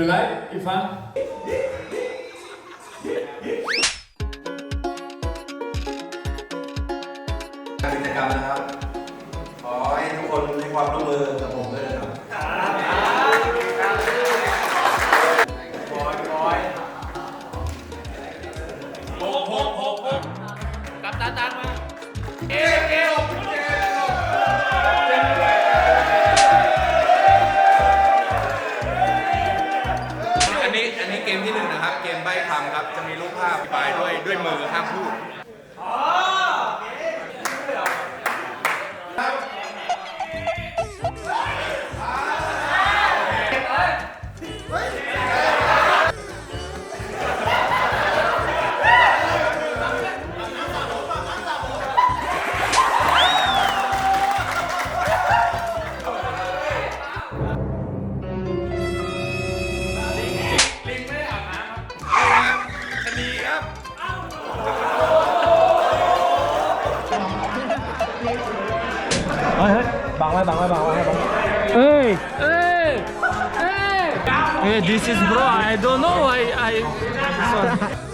You like Ivan? การกิจกรรมนะครับ ขอให้ทุกคนให้ความร่วมมือกับผมด้วยนะครับบอยบอยหกัปตันตังมาเอ๊ะ Uh, this is bro, I don't know, I... I...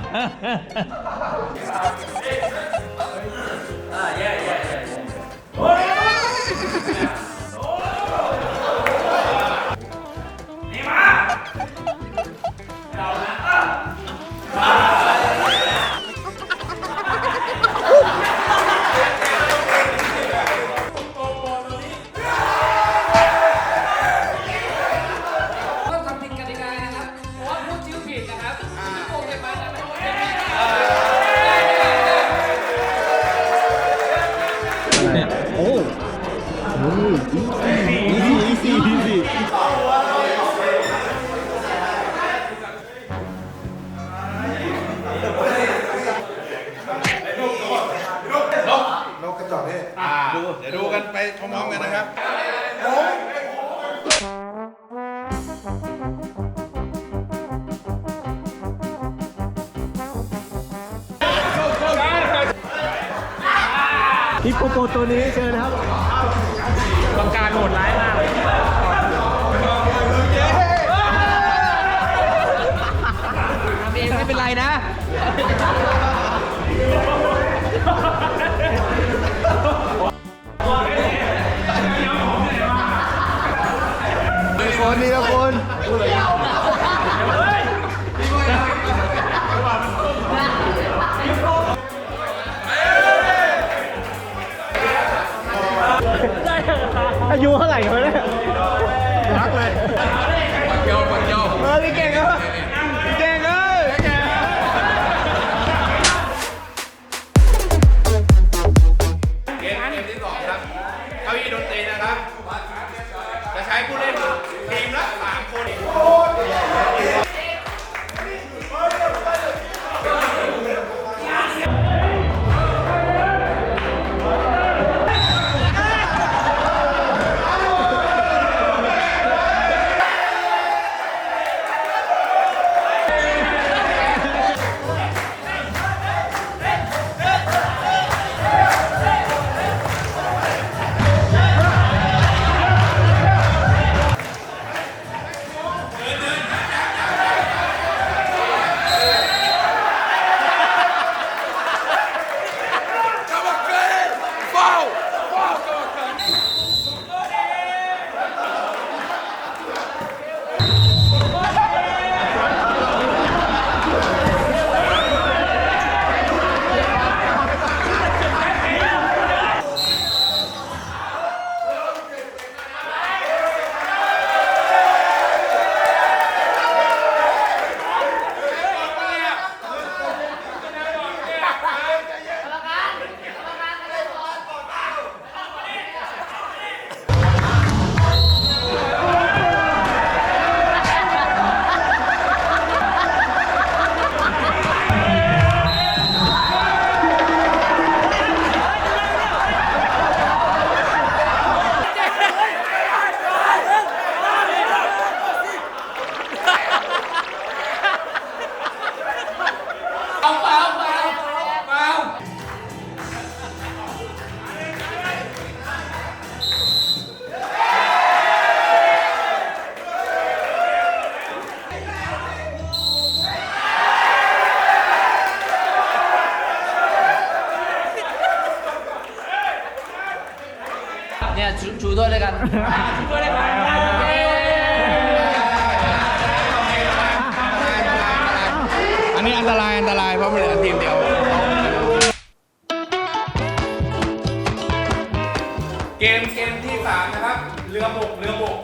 Ah, yeah, yeah, yeah. โอโปตัวนี้เจอนะครับต้องการโหดร้ายมากไม่เป็นไรนะ ตรายอันตรายเพราะมันเหลือทีมเดียว เกมเกมที่สามนะครับ เรือบกเรือบก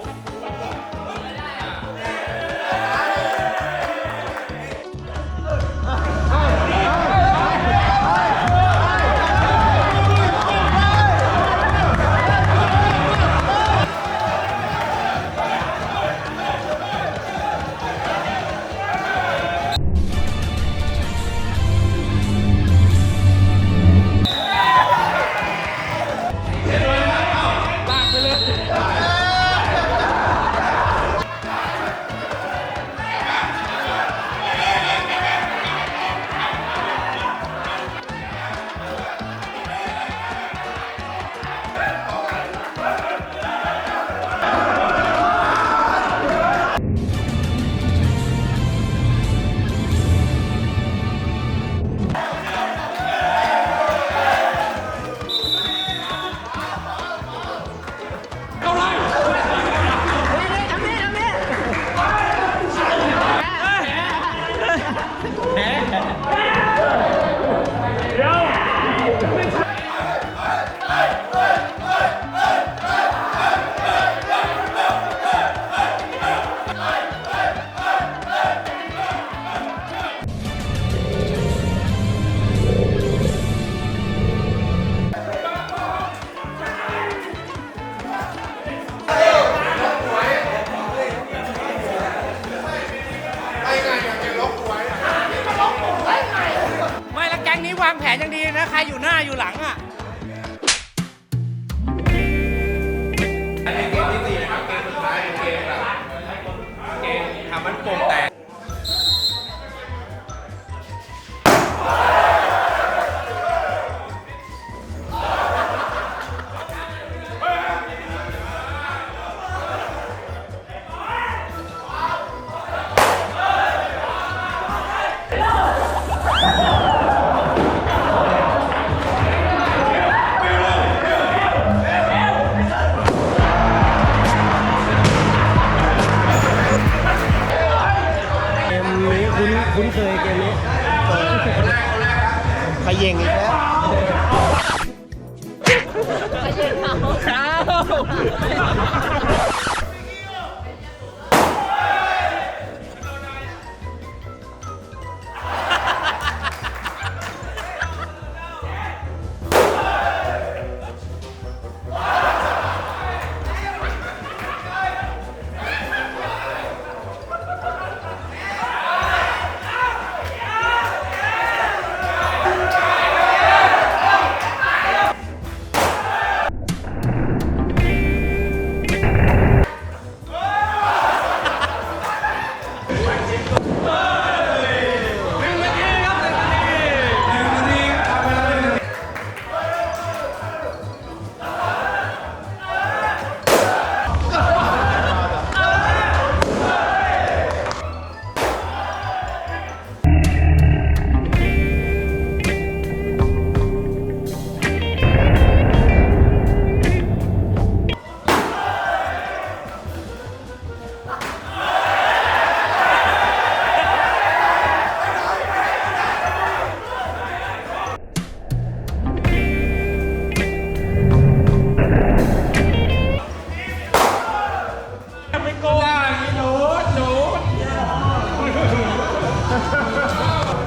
างแผนยังดีนะ ใครอยู่หน้าอยู่หลังอะเกมที่สี่นะครับเกมสุดท้ายเป็นเกมแบบเกมทำมันโป่งแตก ハハハハ!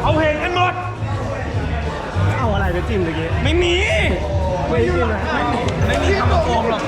เอาเห็นกันหมด เอาอะไรไปจิ้มตะกี้ไม่มี ไม่มีไม่มีคำโกงหรอก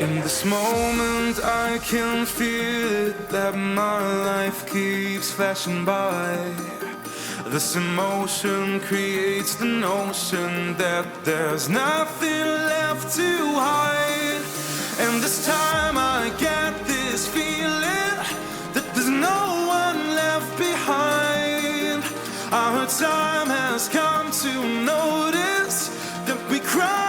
In this moment I can feel it that my life keeps flashing by. This emotion creates the notion that there's nothing left to hide. And this time I get this feeling that there's no Our time has come to notice that we crossed